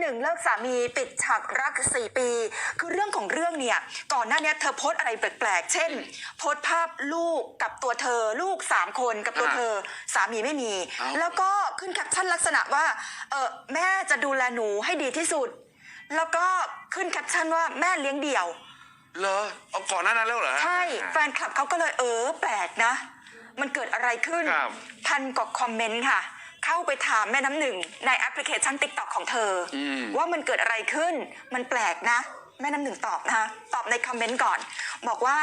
หนึ่งเลิกสามีปิดฉากรักสี่ปี คือเรื่องของเรื่องเนี่ย ก่อนหน้านี้เธอโพสต์อะไรแปลกๆ เช่น โพสต์ภาพลูกกับตัวเธอลูกสามคนกับตัวอ่าเธอสามีไม่มีเอ้าแล้วก็ขึ้นแคปชั่นลักษณะว่าเออแม่จะดูแลหนูให้ดีที่สุด แล้วก็ขึ้นแคปชั่นว่าแม่เลี้ยงเดี่ยวเหรอเอาก่อนหน้านั้นแล้วเหรอฮะใช่แฟนคลับเขาก็เลยเออแปลกนะ มันเกิดอะไรขึ้นครับพันกว่าคอมเมนต์ค่ะ เข้าไปถามแม่น้ำหนึ่งในแอปพลิเคชัน t ิ k t o k ของเธออมว่ามันเกิดอะไรขึ้นมันแปลกนะ แม่น้ำหนึ่งตอบนะคะตอบในคอมเมนต์ก่อน บอกว่า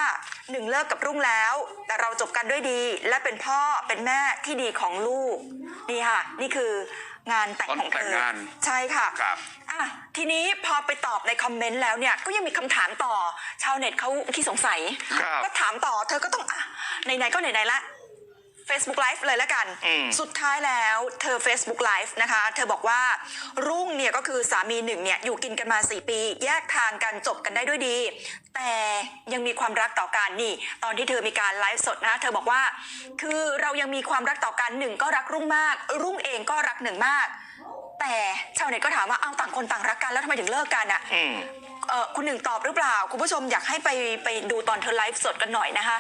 หนึ่งเลิกกับรุ่งแล้ว แต่เราจบกันด้วยดี และเป็นพ่อเป็นแม่ที่ดีของลูก นี่ค่ะ นี่คืองานแต่งของตอนแต่เธงองานใช่ค่ะครับอะทีนี้พอไปตอบในคอมเมนต์แล้วเนี่ยก็ยังมีคำถามต่อชาวเน็ตเขาขี้สงสัยครับก็ถามต่อเธอก็ต้องอะไหนๆก็ไหนๆละ Facebook Live เลยแล้วกันอืมสุดท้ายแล้วเธอ Facebook Live นะคะ เธอบอกว่ารุ่งเนี่ยก็คือสามีหนึ่งเนี่ยอยู่กินกันมา 4 ปี แยกทางกันจบกันได้ด้วยดี แต่ยังมีความรักต่อกันนี่ ตอนที่เธอมีการไลฟ์สดนะ เธอบอกว่า คือเรายังมีความรักต่อกันหนึ่งก็รักรุ่งมาก รุ่งเองก็รักหนึ่งมาก แต่ชาวเน็ตก็ถามว่าเอาต่างคนต่างรักกันแล้วทำไมถึงเลิกกันอะอืมเออคุณหนึ่งตอบหรือเปล่า คุณผู้ชมอยากให้ไปไปดูตอนเธอไลฟ์สดกันหน่อยนะคะ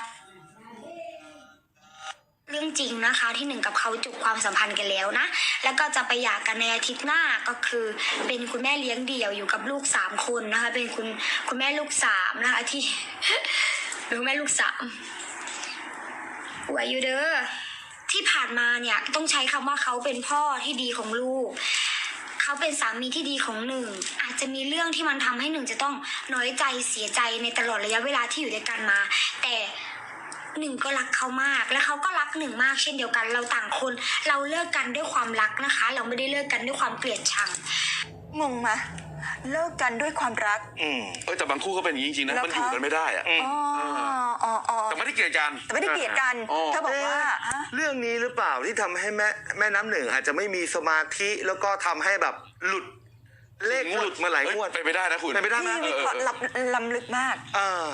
เรื่องจริงนะคะที่หนึ่งกับเขาจบความสัมพันธ์กันแล้วนะ แล้วก็จะไปหย่ากันในอาทิตย์หน้าก็คือ เป็นคุณแม่เลี้ยงเดี่ยวอยู่กับลูกสามคนนะคะ เป็นคุณคุณแม่ลูกสามนะคะที่เป็นคุณแม่ลูกสามไหวอยู่เด้อที่ผ่านมาเนี่ยต้องใช้คำว่าเขาเป็นพ่อที่ดีของลูกเขาเป็นสามีที่ดีของหนึ่งอาจจะมีเรื่องที่มันทำให้หนึ่งจะต้องน้อยใจเสียใจในตลอดระยะเวลาที่อยู่ด้วยกันมา แต่ หนึ่งก็รักเขามาก และเขาก็รักหนึ่งมากเช่นเดียวกัน เราต่างคน เราเลิกกันด้วยความรักนะคะ เราไม่ได้เลิกกันด้วยความเกลียดชังงงไหมเลิกกันด้วยความรัก อืมเอ้ยแต่บางคู่ก็เป็นอย่างนี้จริงๆนะแล้วมันอยู่กันไม่ได้อะอ๋ออ๋ออ๋อแต่ไม่ได้เกลียดกัน แต่ไม่ได้เกลียดกันอ๋อ เธอบอกว่าเอ๊ะฮะเรื่องนี้หรือเปล่าที่ทำให้แม่แม่น้ำหนึ่งอาจจะไม่มีสมาธิแล้วก็ทำให้แบบหลุด เลขหลุดมาหลายงวด เอ้ยเป็นไปได้นะคุณ เป็นไปได้ไหมนี่วิเคราะห์ลับล้ำลึกมาก เออ